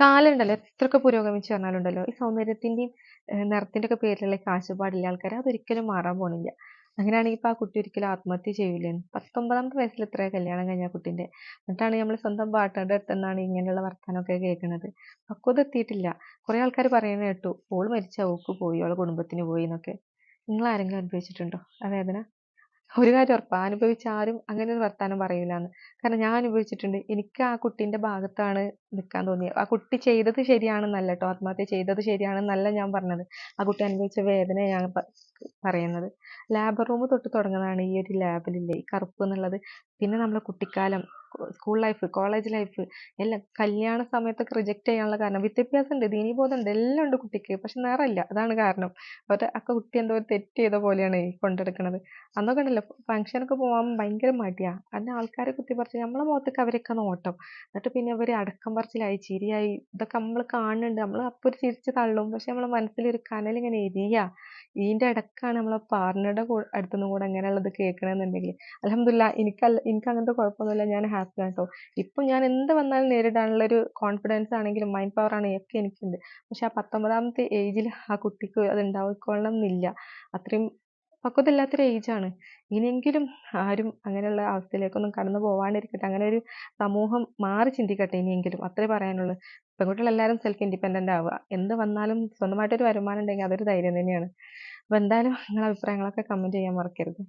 കാലമുണ്ടല്ലോ എത്രയൊക്കെ പുരോഗമിച്ചു പറഞ്ഞാലുണ്ടല്ലോ ഈ സൗന്ദര്യത്തിന്റെയും നിറത്തിന്റെ ഒക്കെ പേരിലുള്ള കാശുപാടില്ല ആൾക്കാര് അതൊരിക്കലും മാറാൻ പോണില്ല. അങ്ങനെയാണെങ്കിൽ ഇപ്പൊ ആ കുട്ടി ഒരിക്കലും ആത്മഹത്യ ചെയ്യൂലേനു. പത്തൊമ്പതാമത്തെ വയസ്സിൽ എത്രയാ കല്യാണം കഴിഞ്ഞ ആ കുട്ടീന്റെ. എന്നിട്ടാണ് നമ്മൾ സ്വന്തം പാർട്ട്ണറുടെ അടുത്തുനിന്നാണ് ഇങ്ങനെയുള്ള വർത്താനമൊക്കെ കേൾക്കുന്നത്. പക്വത എത്തിയിട്ടില്ല. കുറെ ആൾക്കാർ പറയുന്നത് കേട്ടു ഓൾ മരിച്ച ഓക്ക് പോയി ഓളെ കുടുംബത്തിന് പോയി എന്നൊക്കെ. നിങ്ങൾ ആരെങ്കിലും അനുഭവിച്ചിട്ടുണ്ടോ ആ വേദന? ഒരു കാര്യം ഉറപ്പാണ് അനുഭവിച്ച ആരും അങ്ങനെ ഒരു വർത്താനം പറയൂലാന്ന്. കാരണം ഞാൻ അനുഭവിച്ചിട്ടുണ്ട്. എനിക്ക് ആ കുട്ടീന്റെ ഭാഗത്താണ് നിൽക്കാൻ തോന്നിയത്. ആ കുട്ടി ചെയ്തത് ശരിയാണെന്നല്ല ട്ടോ ആത്മഹത്യ ചെയ്തത് ശരിയാണെന്നല്ല ഞാൻ പറഞ്ഞത്. ആ കുട്ടി അനുഭവിച്ച വേദനയാണ് ഞാൻ പറയുന്നത്. ലേബർ റൂം തൊട്ട് തുടങ്ങുന്നതാണ് ഈ ഒരു ലാബിലില്ലേ ഈ കറുപ്പ് എന്നുള്ളത്. പിന്നെ നമ്മളെ കുട്ടിക്കാലം, സ്കൂൾ ലൈഫ്, കോളേജ് ലൈഫ് എല്ലാം കല്യാണ സമയത്തൊക്കെ റിജക്റ്റ് ചെയ്യാനുള്ള കാരണം വിദ്യാഭ്യാസം ഉണ്ട്, ദീനീബോധം ഉണ്ട്, എല്ലാം ഉണ്ട് കുട്ടിക്ക്. പക്ഷെ നിറമില്ല. അതാണ് കാരണം. ഒരു ആ കുട്ടി എന്തോ ഒരു തെറ്റ് ചെയ്ത പോലെയാണ് കൊണ്ടെടുക്കുന്നത് അന്നൊക്കെ ഉണ്ടല്ലോ ഫംഗ്ഷനൊക്കെ പോകാൻ ഭയങ്കര മടിയാ. അന്ന് ആൾക്കാരെ കുത്തി പറിച്ച് നമ്മളെ മുഖത്തേക്ക് അവരൊക്കെ നോട്ടം. എന്നിട്ട് പിന്നെ അവർ അടക്കം പറച്ചിലായി, ചിരിയായി ഇതൊക്കെ നമ്മൾ കാണുന്നുണ്ട്. നമ്മൾ അപ്പൊ ഒരു ചിരിച്ച് തള്ളും. പക്ഷെ നമ്മളെ മനസ്സിലൊരു കനലിങ്ങനെ എരിയാ. ഇതിന്റെ ഇടക്കാണ് നമ്മളെ പാർട്ണറുടെ കൂടെ അടുത്തുനിന്നും കൂടെ അങ്ങനെയുള്ളത് കേൾക്കണമെന്നുണ്ടെങ്കിൽ അലഹമില്ല എനിക്കല്ല എനിക്ക് അങ്ങനത്തെ കുഴപ്പമൊന്നുമില്ല. ഞാൻ ഹാപ്പി ട്ടോ. ഇപ്പൊ ഞാൻ എന്ത് വന്നാലും നേരിടാനുള്ള ഒരു കോൺഫിഡൻസ് ആണെങ്കിലും മൈൻഡ് പവർ ആണെങ്കിലും ഒക്കെ എനിക്കുണ്ട്. പക്ഷെ ആ പത്തൊമ്പതാമത്തെ ഏജിൽ ആ കുട്ടിക്ക് അത് ഉണ്ടായിക്കൊള്ളണം എന്നില്ല. അത്രയും പക്വത ഇല്ലാത്തൊരു ഏജാണ്. ഇനിയെങ്കിലും ആരും അങ്ങനെയുള്ള അവസ്ഥയിലേക്കൊന്നും കടന്നു പോവാണ്ടിരിക്കട്ടെ. അങ്ങനെ ഒരു സമൂഹം മാറി ചിന്തിക്കട്ടെ ഇനിയെങ്കിലും. അത്രേ പറയാനുള്ളൂ. പെൺകുട്ടികൾ എല്ലാവരും സെൽഫ് ഇൻഡിപെൻഡന്റ് ആവുക. എന്ത് വന്നാലും സ്വന്തമായിട്ടൊരു വരുമാനം ഉണ്ടെങ്കിൽ അതൊരു ധൈര്യം തന്നെയാണ്. അപ്പോൾ എന്തായാലും നിങ്ങളുടെ അഭിപ്രായങ്ങളൊക്കെ കമന്റ് ചെയ്യാൻ മറക്കരുത്.